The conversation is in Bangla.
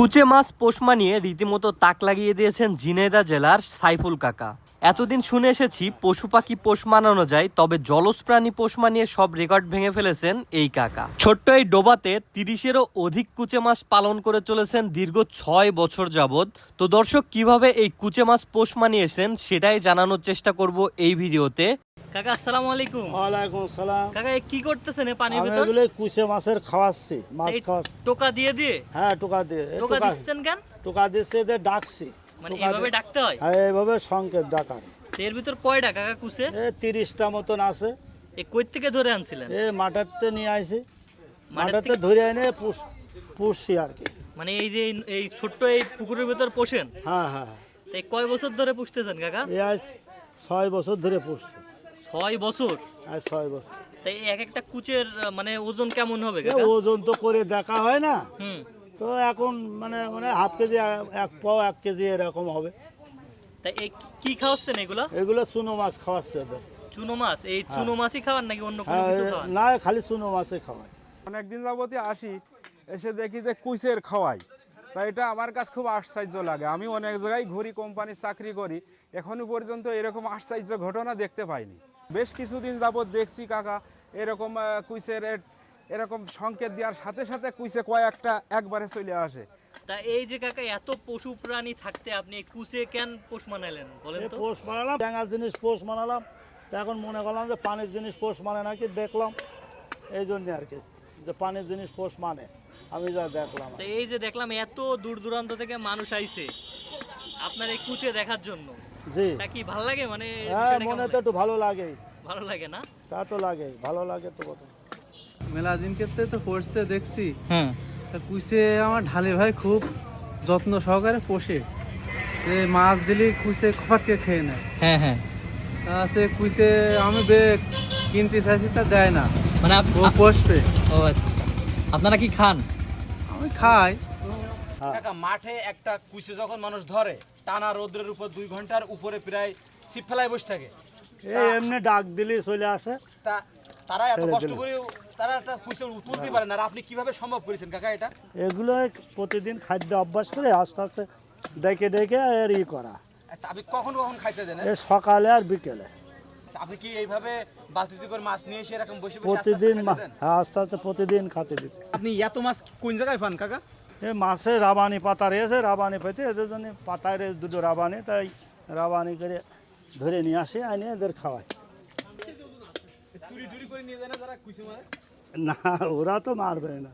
কুচে মাছ পোষ মানিয়ে রীতিমতো তাক লাগিয়ে দিয়েছেন ঝিনাইদহ জেলার সাইফুল কাকা। এতদিন শুনে এসেছি পশু পাখি পোষ মানানো যায়, তবে জলজ প্রাণী পোষ মানিয়ে সব রেকর্ড ভেঙে ফেলেছেন এই কাকা। ছোট্ট এই ডোবাতে তিরিশেরও অধিক কুচে মাছ পালন করে চলেছেন দীর্ঘ ছয় বছর যাবৎ। তো দর্শক, কীভাবে এই কুচে মাছ পোষ মানিয়েছেন সেটাই জানানোর চেষ্টা করব এই ভিডিওতে। কাকা আসসালামু আলাইকুম। ওয়ালাইকুম সালাম কাকা কি করতেছেন পানির ভিতর? এগুলো কুচে মাছের খাওয়াচ্ছি মাছ খাওয়াচ্ছি। টোকা দিয়ে দিয়ে? হ্যাঁ টোকা দিয়ে টোকা দিচ্ছেন কেন? টোকা দিচ্ছে এদের ডাকছি। মানে এইভাবে ডাকতে হয়? হ্যাঁ এইভাবে সংকেত ডাকার। এর ভিতর কয়টা কাকা কুসে? এ তিরিশটা মতন আছে। এ কই থেকে ধরে আনছিলেন? এ মাঠারতে নিয়ে আইছি। মাঠারতে ধরে এনে পুষ পুষছি আর কি। মানে এই যে এই- ছোট্ট এই পুকুরের ভিতর পোষেন? হ্যাঁ হ্যাঁ। তো এই কয় বছর ধরে পুষতেছেন কাকা? আজ ছয় বছর ধরে পুষছি। ছয় বছর? আজ ছয় বছর। তাই এক একটা কুচের মানে ওজন কেমন হবে ওজন তো করে দেখা হয় না। হুম। তো এখন মানে মানে হাফ কেজি এক পাও এক কেজি এরকম হবে। তাই এই কি খাওয়াচ্ছেন এগুলো? এগুলো চুনো মাছ খাওয়াচ্ছে ওদের। চুনো মাছ? এই চুনো মাছই খাওয়ান নাকি অন্য কোনো হ্যাঁ কিছু খাওয়ান? না খালি চুনো মাছে খাওয়ায়। অনেকদিন যাবতই আসি এসে দেখি যে কুচের খাওয়াই। তা এটা আমার কাছে খুব আশ্চর্য লাগে। আমি অনেক জায়গায় ঘুরি কোম্পানির চাকরি করি এখনও পর্যন্ত এরকম আশ্চর্য ঘটনা দেখতে পাইনি। বেশ কিছুদিন যাবত দেখছি কাকা এরকম কুইসের এরকম সংকেত দেওয়ার সাথে সাথে কুইসে কয়েকটা একবারে চলে আসে। তা এই যে কাকা এত পশু প্রাণী থাকতে আপনি কুচে কেন পোষ মানাইলেন বলেন তো? পোষ মানালাম ড্যাঙার জিনিস পোষ মানালাম তো এখন মনে করলাম যে পানির জিনিস পোষ মানে নাকি দেখলাম এই জন্য আর কি যে পানির জিনিস পোষ মানে আমি যা দেখলাম তো এই যে দেখলাম এত দূর দূরান্ত থেকে মানুষ আইছে আপনার এই কুচে দেখার জন্য। জি। তা কি ভালো লাগে মানে হ্যাঁ বিষয়টা মনে কেমন তো একটু ভালো লাগে? ভালো লাগে না? তা তো লাগে ভালো লাগে তো কত মেলা দিন ক্ষেত্রে তো পড়ছে দেখছি। হুম। তা কুইসে আমার ঢালে ভাই খুব যত্ন সহকারে পোষে। যে মাছ দিলে কুইসে খপাতকে খেয়ে নেয়। হ্যাঁ হ্যাঁ। তা সে কুইসে আমি বে কিনতে চাইছি তা দেয় না। মানে ও পোষবে। ও আচ্ছা। আপনারা কি খান? আমি খাই। কাকা মাঠে একটা কুইসে যখন মানুষ ধরে টানা রোদ্রের উপর দুই ঘণ্টার উপরে প্রায় ছিপ ফেলায় বসে থাকে। এই এমনি ডাক দিলে চলে আসে। তা তারা এত কষ্ট করে তারা একটা তুলতে পারে না। আর আপনি কীভাবে সম্ভব করেছেন কাকা এটা? এগুলো প্রতিদিন খাদ্য অভ্যাস করে আস্তে আস্তে ডেকে ডেকে এর ই করা। আচ্ছা আপনি কখন কখন খাইতে দেন? এ সকালে আর বিকেলে। আচ্ছা, আপনি কি এইভাবে বালতিতে করে মাছ নিয়ে এসে এরকম বসে প্রতিদিন? হ্যাঁ আস্তে আস্তে প্রতিদিন খাতে দিতে। আপনি এত মাছ কোন জায়গায় পান কাকা? এই মাছে রাবানি পাতা রয়েছে রাবানি পেতে এদের জন্য পাতায় রয়েছে দুটো রাবানি তাই রাবানি করে ধরে নিয়ে আসে আনে এদের খাওয়ায়। করে নিয়ে যায় না যারা কুইসে মাছ না ওরা তো মারবে না।